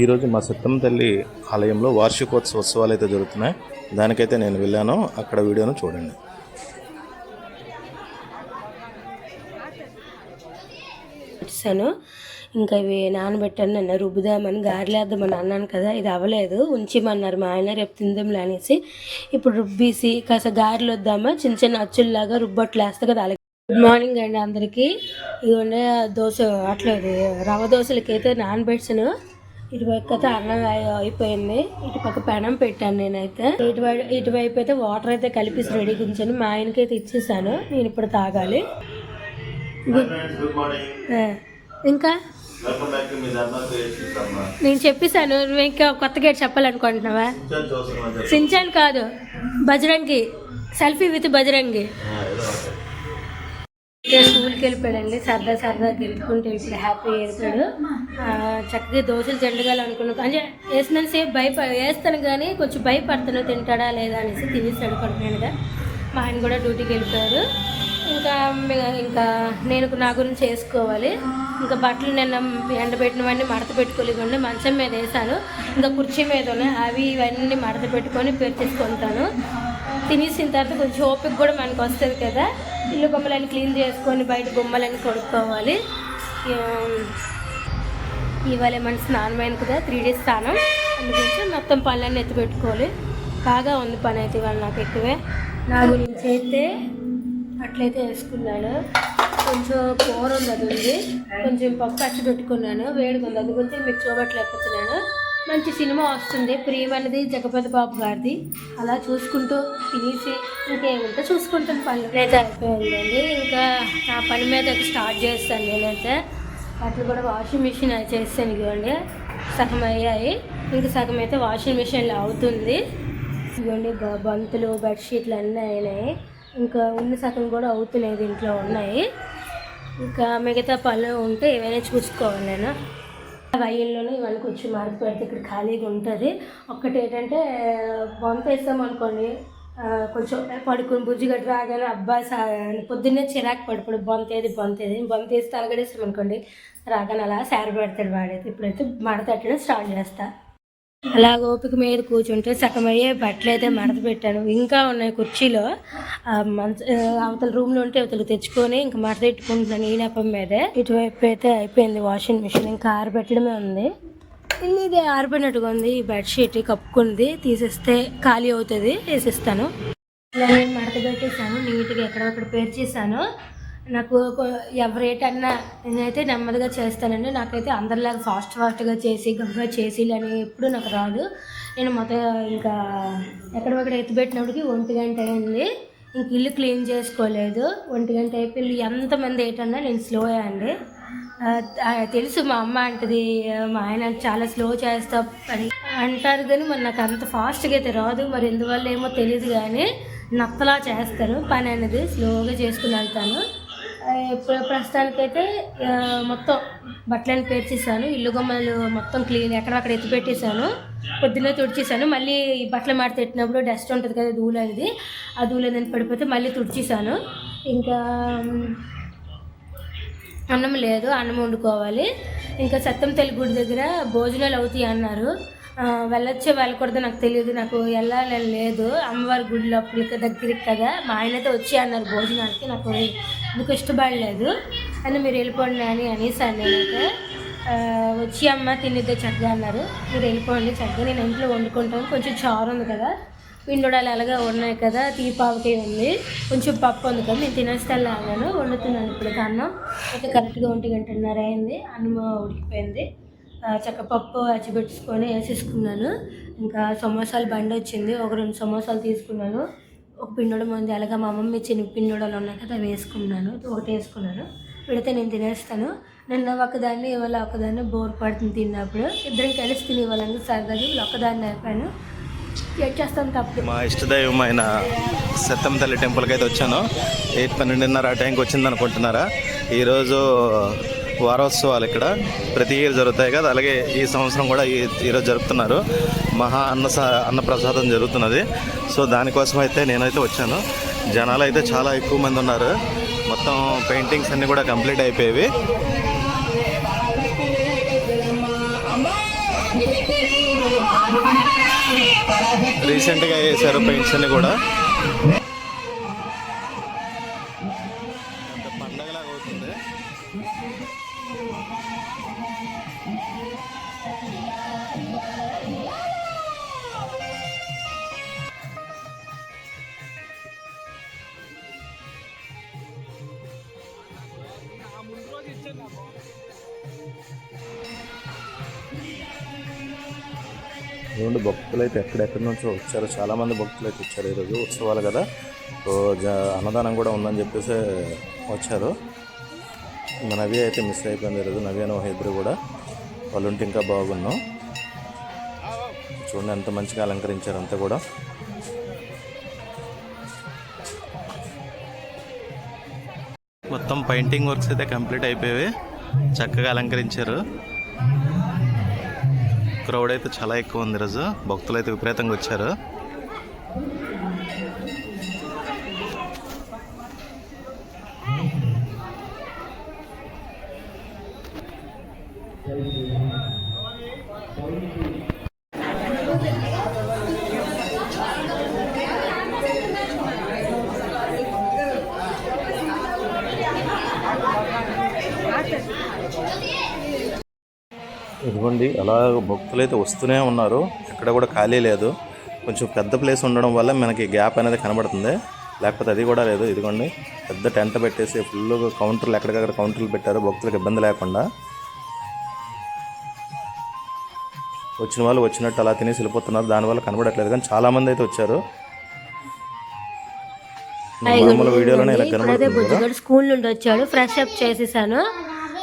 ఈరోజు మా సత్యం తల్లి ఆలయంలో వార్షికోత్సవ ఉత్సవాలు అయితే జరుగుతున్నాయి. దానికైతే నేను వెళ్ళాను. అక్కడ వీడియోను చూడండి. ఇంకా ఇవి నానబెట్టాను నన్ను రుబ్బుదామని గారెలేద్దామని అన్నాను కదా ఇది అవ్వలేదు. ఉంచిమన్నారు మా ఆయన రేపు తిందాంలే అనేసి. ఇప్పుడు రుబ్బీసి కాస్త గారెలు వద్దామా చిన్న చిన్న అచ్చుల్లాగా రుబ్బట్లు వేస్తా కదా అలాగే. గుడ్ మార్నింగ్ అండి అందరికీ. ఇదిగోండి దోశ అట్లా రవ్వ దోశలకి అయితే నానబెట్టాను. ఇటువైపు అయితే అన్నం అయి- అయిపోయింది. ఇటు పక్క పెనం పెట్టాను నేనైతే. ఇటువైపు ఇటువైపు అయితే వాటర్ అయితే కలిపేసి రెడీగా ఉంచాను మా ఆయనకి అయితే ఇచ్చేసాను. నేను ఇప్పుడు తాగాలి. ఇంకా? నేను చెప్పేశాను నువ్వు ఇంకా కొత్తగా ఏటి చెప్పాలనుకుంటున్నావా? సించాన్ కాదు బజరంగి. Selfie with Bajrangi. ఇదే వెళ్ళిపోయాడండి సరదా సరదా గెలుపుకుంటూ ఇప్పుడు హ్యాపీ వెళ్ళిపోయాడు చక్కగా దోశలు చెండగాలి అనుకున్నాను అంటే వేసినంత సేపు భయప వేస్తాను కానీ కొంచెం భయపడతాను తింటాడా లేదా అనేసి తినేసాడు కడుపునిగా మా ఆయన కూడా డ్యూటీకి వెళ్ళిపోయారు. ఇంకా ఇంకా నేను నా గురించి వేసుకోవాలి. ఇంకా బట్టలు నిన్న ఎండబెట్టినవన్నీ మడత పెట్టుకోలేకుండా మంచం మీద వేసాను ఇంకా కుర్చీ మీద ఉన్నాయి. అవి ఇవన్నీ మడత పెట్టుకొని పేర్చేసుకుంటాను. తినేసిన తర్వాత కొంచెం ఓపిక కూడా మనకు వస్తుంది కదా. ఇల్లు బొమ్మలన్నీ క్లీన్ చేసుకొని బయట బొమ్మలన్నీ కొడుక్కోవాలి ఇవాళ మన స్నానమైన కదా త్రీ డేస్ స్నానం. అందుగురించి మొత్తం పనులన్నీ ఎత్తిపెట్టుకోవాలి. బాగా ఉంది పని అయితే ఇవాళ నాకు ఎక్కువే. నా గురించి అయితే అట్లయితే వేసుకున్నాను. కొంచెం కూర ఉంది అది ఉంది. కొంచెం పప్పు అచ్చి పెట్టుకున్నాను. వేడిగా ఉంది. అది గురించి మీకు చూపట్లేకపోతున్నాను మంచి సినిమా వస్తుంది. ప్రియమన్నది జగపతి బాబు గారిది. అలా చూసుకుంటూ తినేసి ఇంకేముంటే చూసుకుంటాను పనులు అయితే అయిపోయిందండి. ఇంకా నా పని మీద స్టార్ట్ చేస్తాను నేనైతే. అట్లా కూడా వాషింగ్ మిషన్ అది చేస్తాను ఇవ్వండి సగం అయ్యాయి. ఇంకా సగం అయితే వాషింగ్ మిషన్లో అవుతుంది. ఇదిగోండి బ- బంతులు బెడ్షీట్లు అన్నీ అయినాయి. ఇంకా ఉన్న సగం కూడా అవుతున్నాయి దీంట్లో ఉన్నాయి. ఇంకా మిగతా పనులు ఉంటే ఏవైనా చూసుకోవాలి నేను. వైల్లోనే ఇవన్నీ కొంచెం మార్పు పెడితే ఇక్కడ ఖాళీగా ఉంటుంది. ఒక్కటి ఏంటంటే బొంత వేస్తాం అనుకోండి కొంచెం పడుకుని బుజ్జిగడ్డ రాగానే అబ్బా సా పొద్దున్నే చిరాకు పడిపోడు. బొంతేది బొంతేది. బొంత వేస్తే తలగడేస్తాం అనుకోండి. రాగానే అలా శారీ పెడతాడు వాడైతే. ఇప్పుడైతే మడతట్టడం స్టార్ట్ చేస్తా. అలా ఓపిక మీద కూర్చుంటే సగం అయ్యే బట్టలు అయితే మడత పెట్టాను. ఇంకా ఉన్నాయి కుర్చీలో. ఆ మంచ అవతల రూమ్లో ఉంటే అవతల తెచ్చుకొని ఇంకా మడత పెట్టుకుంటున్నాను ఈ నెపం మీదే. ఇటువైపు అయితే అయిపోయింది వాషింగ్ మిషన్ ఇంకా ఆరబెట్టడమే ఉంది. ఇది ఆరిపోయినట్టుగా ఉంది. ఈ బెడ్షీట్ కప్పుకుంది. తీసేస్తే ఖాళీ అవుతుంది. వేసేస్తాను. ఇలా నేను మడత పెట్టేసాను నీట్గా ఎక్కడొక్కడ పేర్చేసాను నాకు కొ- ఎవరేటన్నా నేనైతే నెమ్మదిగా చేస్తానండి. నాకైతే అందరిలాగా ఫాస్ట్ ఫాస్ట్గా చేసి గంగా చేసి అని ఎప్పుడు నాకు రాదు. నేను మొత్తం ఇంకా ఎక్కడొక్కడ ఎత్తిపెట్టినప్పటికి ఒంటి గంట అయింది. ఇంక ఇల్లు క్లీన్ చేసుకోలేదు. ఒంటి గంట అయిపోయి ఎంతమంది ఏటన్నా నేను స్లో అండి. తెలుసు మా అమ్మ అంటది మా ఆయన చాలా స్లో చేస్తా అని అంటారు కానీ మరి నాకు అంత ఫాస్ట్గా అయితే రాదు. మరి ఎందువల్ల ఏమో తెలియదు కానీ నత్తలా చేస్తాను పని అనేది స్లోగా చేసుకుని వెళ్తాను. ఇప్పుడు ప్రస్తుతానికైతే మొత్తం బట్టలను పేర్చేసాను ఇల్లు గొమ్మలు మొత్తం క్లీన్ ఎక్కడక్కడ ఎత్తి పెట్టేశాను. పొద్దున్నే తుడిచేసాను మళ్ళీ ఈ బట్టలు మాట పెట్టినప్పుడు డస్ట్ ఉంటుంది కదా ధూళి అనేది ఆ ధూళి అనేది పడిపోతే మళ్ళీ తుడిచేసాను ఇంకా అన్నం లేదు అన్నం వండుకోవాలి. ఇంకా సత్యం తల్లి గుడి దగ్గర భోజనాలు అవుతాయి అన్నారు. వెళ్ళొచ్చే వెళ్ళకూడదు నాకు తెలియదు. నాకు వెళ్ళాలని లేదు. అమ్మవారి గుడి లోపలికి దగ్గరికి కదా. మా ఆయన అయితే వచ్చి అన్నారు భోజనానికి. నాకు ఎందుకు ఇష్టపడలేదు. అని మీరు వెళ్ళిపోండి అని అనేసాను నేనైతే వచ్చి అమ్మ తినిద్దే చక్కగా అన్నారు. మీరు వెళ్ళిపోండి చక్కగా నేను ఇంట్లో వండుకుంటాను. కొంచెం చారు ఉంది కదా. పిండుడాలు అలాగా ఉన్నాయి కదా. తీపావకాయ ఉంది. కొంచెం పప్పు ఉంది కదా. నేను తినేస్తాను అన్నాను వండుతున్నాను. ఇప్పుడు అన్నం అయితే కరెక్ట్గా ఒంటి గంటన్నర అయింది. అన్నం ఉడికిపోయింది. చక్క పప్పు అచ్చిపెట్టుకొని వేసేసుకున్నాను. ఇంకా సమోసాలు బండి వచ్చింది. ఒక రెండు సమోసాలు తీసుకున్నాను. ఒక పిండడం ఉంది అలాగే మా మమ్మీ చిన్న పిండోడాలు ఉన్నాయి కదా వేసుకున్నాను. ఒకటి వేసుకున్నాను. పెడితే నేను తినేస్తాను. నిన్న ఒకదాన్ని ఇవాళ ఒకదాన్ని బోర్ పడుతుంది తిన్నప్పుడు. ఇద్దరం కలిసి తిని ఇవ్వాలని సరదాగా వీళ్ళు ఒకదాన్ని అయిపోయాను చేస్తాను చేస్తాం తప్పు మా ఇష్టదైవం అయిన సత్యం తల్లి టెంపుల్కి అయితే వచ్చాను. ఎయిట్ పన్నెండున్నర ఆ టైంకి వచ్చింది అనుకుంటున్నారా ఈరోజు వారోత్సవాలు ఇక్కడ ప్రతి ఇయర్ జరుగుతాయి కదా. అలాగే ఈ సంవత్సరం కూడా ఈ ఈరోజు జరుపుతున్నారు. మహా అన్న అన్నప్రసాదం జరుగుతున్నది. సో దానికోసం అయితే నేనైతే వచ్చాను. జనాలు అయితే చాలా ఎక్కువ మంది ఉన్నారు. మొత్తం పెయింటింగ్స్ అన్నీ కూడా కంప్లీట్ అయిపోయేవి. రీసెంట్గా వేశారు పెయింట్స్ అన్ని కూడా. ఇవ్వండి భక్తులు అయితే ఎక్కడెక్కడి నుంచో వచ్చారు చాలా మంది భక్తులు అయితే వచ్చారు ఈరోజు ఉత్సవాలు కదా. సో అన్నదానం కూడా ఉందని చెప్పేసి వచ్చారు. నవ్య అయితే మిస్ అయిపోయింది ఈరోజు. నవ్య నోహ ఇద్దరు కూడా. వాళ్ళు ఉంటే ఇంకా బాగున్నాం. చూడండి ఎంత మంచిగా అలంకరించారు అంతా కూడా. మొత్తం పెయింటింగ్ వర్క్స్ అయితే కంప్లీట్ అయిపోయాయి. చక్కగా అలంకరించారు. క్రౌడ్ అయితే చాలా ఎక్కువ ఉంది ఈరోజు. భక్తులు అయితే విపరీతంగా వచ్చారు. ఇదిగోండి అలా భక్తులు అయితే వస్తూనే ఉన్నారు. ఎక్కడ కూడా ఖాళీ లేదు. కొంచెం పెద్ద ప్లేస్ ఉండడం వల్ల మనకి గ్యాప్ అనేది కనబడుతుంది. లేకపోతే అది కూడా లేదు. ఇదిగోండి పెద్ద టెంట్ పెట్టేసి ఫుల్ కౌంటర్లు ఎక్కడికక్కడ కౌంటర్లు పెట్టారు. భక్తులకు ఇబ్బంది లేకుండా. వచ్చిన వాళ్ళు వచ్చినట్టు అలా తినేసి వెళ్ళిపోతున్నారు. దానివల్ల కనబడట్లేదు. కానీ చాలా మంది అయితే వచ్చారు. వీడియోలోనే ఇలా కనబడుతుంది స్కూల్ నుండి వచ్చాడు. ఫ్రెష్ అప్ చేసేసాను.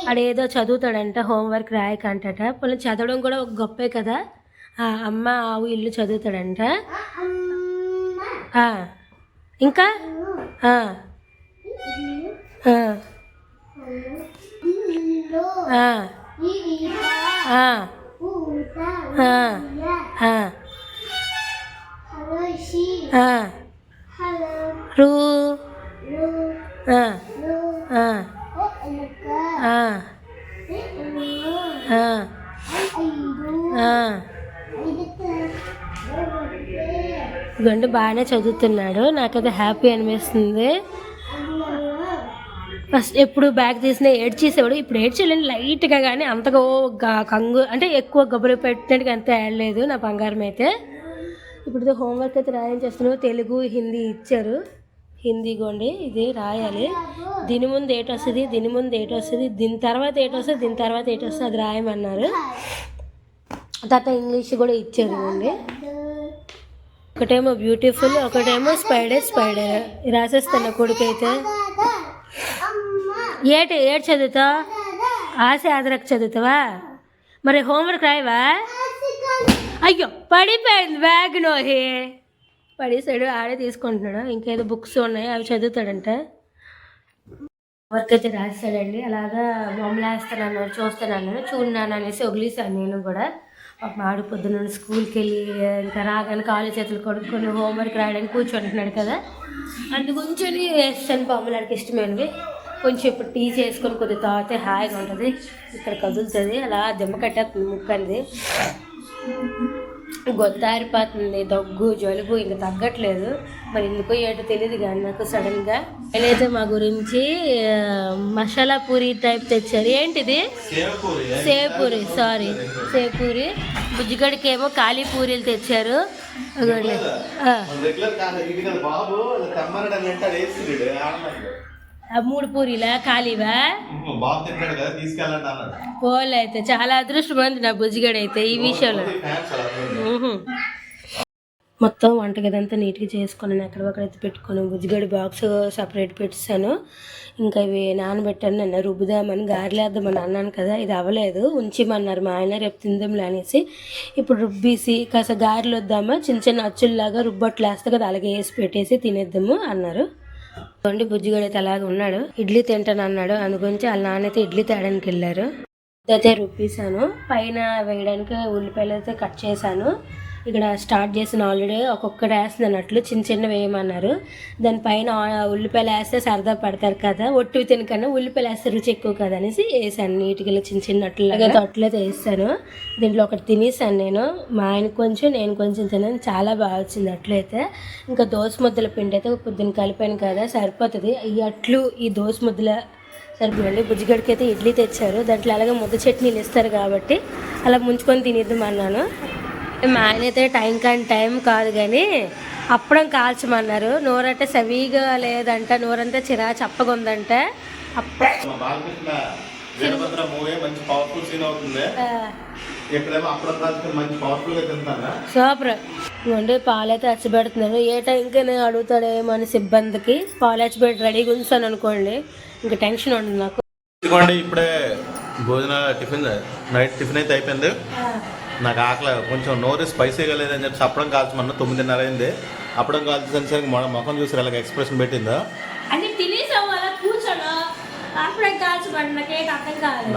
ఆడేదో చదువుతాడంట హోంవర్క్ రాయకంటట. పోనీ చదవడం కూడా ఒక గొప్పే కదా. ఆ, అమ్మ ఆవు ఇల్లు చదువుతాడంట. ఇంకా? రు. గండు బాగానే చదువుతున్నాడు. నాకైతే హ్యాపీ అనిపిస్తుంది. ఫస్ట్ ఎప్పుడు బ్యాగ్ తీసిన ఏడ్చేసేవాడు. ఇప్పుడు ఏడ్చేయలేని లైట్గా కానీ అంతగా కంగు అంటే ఎక్కువ గబ్బులు పెట్టినట్టుగా అంత ఏడలేదు నా బంగారం అయితే. ఇప్పుడు హోంవర్క్ అయితే రాయని చేస్తున్నావు తెలుగు హిందీ ఇచ్చారు. హిందీ గోండి ఇది రాయాలి. దీని ముందు ఏటి వస్తుంది దీని ముందు ఏటి వస్తుంది దీని తర్వాత ఏటి వస్తుంది దీని తర్వాత ఏటి వస్తుంది అది రాయమన్నారు. తర్వాత ఇంగ్లీష్ కూడా ఇచ్చారు అండి ఒకటేమో బ్యూటిఫుల్ ఒకటేమో స్పైడర్ స్పైడర్. రాసేస్తాను కొడుకైతే. ఏటి ఏడు చదువుతావు? ఆశ ఆదరకు చదువుతావా? మరి హోంవర్క్ రాయవా? అయ్యో పడిపోయింది బ్యాగ్ నోహే. పడేసాడు ఆడే తీసుకుంటున్నాడు. ఇంకేదో బుక్స్ ఉన్నాయి అవి చదువుతాడంట. వర్క్ అయితే రాస్తాడండి అలాగా బొమ్మలు వేస్తానన్నాడు చూస్తానన్నాడు. చూడన్నాను అనేసి వదిలేసాను నేను కూడా. పాపం ఆడు పొద్దున్న స్కూల్కి వెళ్ళి ఇంకా రాగానే కాలు చేతులు కొడుకొని హోంవర్క్ రాయడానికి కూర్చుంటున్నాడు కదా. అందు కొంచెం వేస్తాను బొమ్మలు ఆడికి ఇష్టమైనవి. కొంచెం ఇప్పుడు టీ చేసుకొని కొద్దిగా తాగితే హాయిగా ఉంటుంది. ఇక్కడ కదులుతుంది. అలా దెమ్మ కట్టేస్తుంది ముక్కు అనేది గొంతారిపోతుంది దగ్గు జలుబు ఇంకా తగ్గట్లేదు. మరి ఎందుకో ఏంటో తెలియదు కానీ నాకు సడన్గా నేనైతే మా గురించి మసాలా పూరి టైప్ తెచ్చారు. ఏంటిది? సేవ్ పూరి సారీ సేవ్ పూరి బుజ్జిగడికి ఏమో ఖాళీ పూరీలు తెచ్చారు. బాబు మూడు పూరీలా ఖాళీవా? బాబు తింటాడు కదా తీసుకెళ్ళండి అన్నాడు. పోలే అయితే చాలా అదృష్టమైంది నా బుజ్జిగడ అయితే ఈ విషయంలో. మొత్తం వంటగది అంతా నీట్గా చేసుకొని నేను ఎక్కడ ఒకడ ఎత్తి పెట్టుకొని బుజ్జిగడి బాక్స్ సపరేట్ పెట్టేశాను. ఇంకా ఇవి నానబెట్టాను నన్ను రుబ్బుదామని గారెలేద్దామని అన్నాను కదా ఇది అవ్వలేదు. ఉంచిమన్నారు మా ఆయన రేపు తిందాంలే అనేసి. ఇప్పుడు రుబ్బీసి కాస్త గారెలు వద్దామా చిన్న చిన్న అచ్చుల్లాగా రుబ్బట్లు వేస్తే కదా అలాగే వేసి పెట్టేసి తినేద్దాము అన్నారు. చూడండి బుజ్జిగడు అయితే అలాగే ఉన్నాడు. ఇడ్లీ తింటాను అన్నాడు అందుగురించి వాళ్ళ నాన్న అయితే ఇడ్లీ తేడానికి వెళ్ళారు. అయితే రుబ్బేసాను పైన వేయడానికి ఉల్లిపాయలు అయితే కట్ చేశాను. ఇక్కడ స్టార్ట్ చేసిన ఆల్రెడీ ఒక్కొక్కటి వేస్తుంది అన్నట్లు చిన్న చిన్న వేయమన్నారు. దానిపైన ఉల్లిపాయలు వేస్తే సరదా పడతారు కదా ఒట్టు తినకన్నా ఉల్లిపాయలు వేస్తే రుచి ఎక్కువ కదా అనేసి వేసాను నీట్గా చిన్న చిన్న అట్లగా తొట్లయితే వేస్తాను. దీంట్లో ఒకటి తినేసాను నేను. మా ఆయన కొంచెం నేను కొంచెం తిన్నాను. చాలా బాగా వచ్చింది అట్లయితే ఇంకా దోశ ముద్దల పిండి అయితే పొద్దున్న కలిపాను కదా సరిపోతుంది. ఈ అట్లు ఈ దోశ ముద్దల సరిపోయండి బుజ్జిగడికి అయితే ఇడ్లీ తెచ్చారు. దాంట్లో అలాగే ముద్ద చట్నీలు ఇస్తారు కాబట్టి అలా ముంచుకొని తినేద్దాం అన్నాను. మా ఆయన అయితే టైం కానీ టైం కాదు కానీ అప్పడం కాల్చమన్నారు. నోరంటే సవిగా లేదంట నోరంతా చిరా చప్పగుందంట. అప్ప మా బాలకృష్ణ వీరభద్ర మూవీ మంచి పవర్ఫుల్ సీన్ అవుతుంది. ఆ, ఇక్కడేమో అప్పుడు కాల్చుకుని మంచి పవర్ఫుల్గా తింటానా? సూపర్. ఇవ్వండి పాలైతే అచ్చబెడుతున్నాను ఏ టైంకి నేను అడుగుతాడేమో అని సిబ్బందికి. పాలు అచ్చబెట్టి రెడీగా ఉంచాను అనుకోండి. ఇంకా టెన్షన్ ఉండదు నాకు. ఇప్పుడే భోజన టిఫిన్ నైట్ టిఫిన్ అయితే అయిపోయింది. నాకు ఆకలి. కొంచెం నోరు స్పైసీగా లేదని చెప్పి అప్పడం కాల్చమన్నా తొమ్మిదిన్నర అయింది. అప్పడం కాల్చేసరికి మన ముఖం చూసి అలాగ ఎక్స్ప్రెషన్ పెట్టిందో?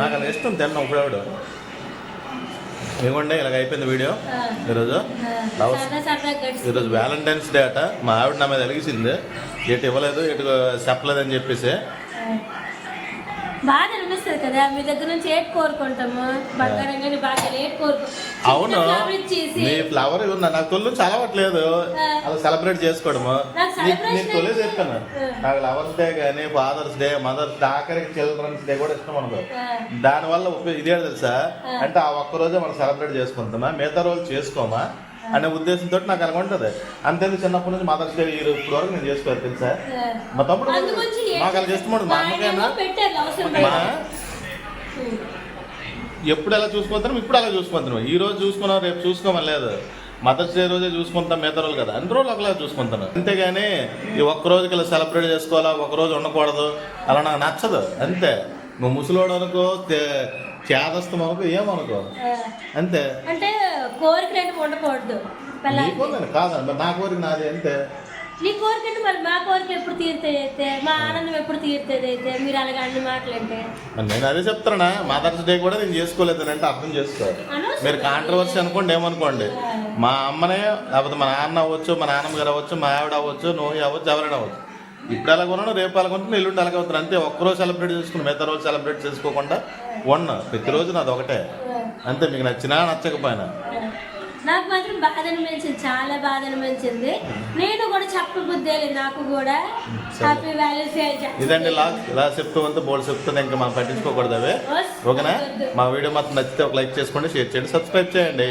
నాకేం అలా ఇష్టం తిన్నాం ఇప్పుడెవడు ఇవ్వండి ఇలాగ అయిపోయింది వీడియో. ఈరోజు ఈరోజు వ్యాలంటైన్స్ డే అట. మా ఆవిడ నా మీద వెలిగిసింది ఎటు ఇవ్వలేదు ఎటు చెప్పలేదని చెప్పేసి. బాధ అనిపిస్తుంది కదా. మీ దగ్గర నుంచి ఏట్ కోరుకుంటాము? బంగారం కానీ బాగా ఏట్ కోరుకుంటాం అవును. నీ ఫ్లవర్ ఉంది? నాకు తొలి నుంచి అలవాట్లేదు అలా సెలబ్రేట్ చేసుకోవడము. నీకు తొలి చెప్పాను. నాకు లవర్స్ డే కానీ ఫాదర్స్ డే మదర్స్ డే ఆఖరికి చిల్డ్రన్స్ డే కూడా ఇష్టం అనుకో. దానివల్ల ఇదే తెలుసా? అంటే ఆ ఒక్క రోజే మనం సెలబ్రేట్ చేసుకుంటామా మిగతా రోజు చేసుకోమా? అనే ఉద్దేశంతో నాకు అలాగ ఉంటుంది. అంతేందుకు చిన్నప్పటి నుంచి మదర్స్ డే ఇప్పుడు వరకు నేను చేసుకోవాలి తెలుసా? మా తమ్ముడు మాకు ఇష్టం ఉండదు మా అమ్మకైనా ఎప్పుడు ఎలా చూసుకుంటాం ఇప్పుడు అలా చూసుకుంటున్నాం. ఈ రోజు చూసుకున్నాం రేపు చూసుకోమని లేదు. మదర్స్ డే రోజే చూసుకుంటాం మిగతా రోజులు కదా. అన్ని రోజులు ఒకలా చూసుకుంటాను అంతేగాని ఈ ఒక్క రోజుకి ఇలా సెలబ్రేట్ చేసుకోవాలా ఒక రోజు ఉండకూడదు అలా నాకు నచ్చదు. అంతే. నువ్వు ముసలోడు అనుకో చేదస్తం అనుకో ఏమనుకో అంతే. అంటే కోరిక ఉండకూడదు. కాదండి నా కోరిక నాది అంతే. నీ కోరిక అంటే మరి మా కోరిక ఎప్పుడు తీరుతుంది అయితే మా ఆనందం ఎప్పుడు తీరుతుంది అయితే మీరు అలాగే అన్ని మాటలంటే? నేను అదే చెప్తున్నా. మదర్స్ డే కూడా నేను చేసుకోలేదు అంటే అర్థం చేసుకోవాలి. మీరు కాంట్రవర్సీ అనుకోండి ఏమనుకోండి? మా అమ్మనే లేకపోతే మా నాన్న అవ్వచ్చు మా నాన్నమ్మ గారు అవ్వచ్చు మా ఆవిడ అవ్వచ్చు నువ్వు అవ్వచ్చు ఎవరైనా అవ్వచ్చు. ఇప్పుడు ఎలా కొన్నాను రేపు ఎలా కొంటున్నా ఎల్లుండి అలాగే అవుతాను అంతే. ఒక్కరోజు సెలబ్రేట్ చేసుకుని మిగతా రోజు సెలబ్రేట్ చేసుకోకుండా వన్ ప్రతిరోజు నాది ఒకటే. అంతే మీకు నచ్చినా నచ్చకపోయినా. నాకు మాత్రం బాధ అనిపించింది చాలా బాధ అనిపించింది. నేను కూడా చెప్పబుద్ధి లేదు నాకు కూడా హ్యాపీ వ్యాలెన్స్ డే ఇదండి ఇలా ఇలా చెప్తూ ఉంటే బోల్ చెప్తుంది ఇంకా మనం పట్టించుకోకూడదు అవే. ఓకేనా? మా వీడియో మాత్రం నచ్చితే ఒక లైక్ చేసుకోండి షేర్ చేయండి సబ్స్క్రైబ్ చేయండి.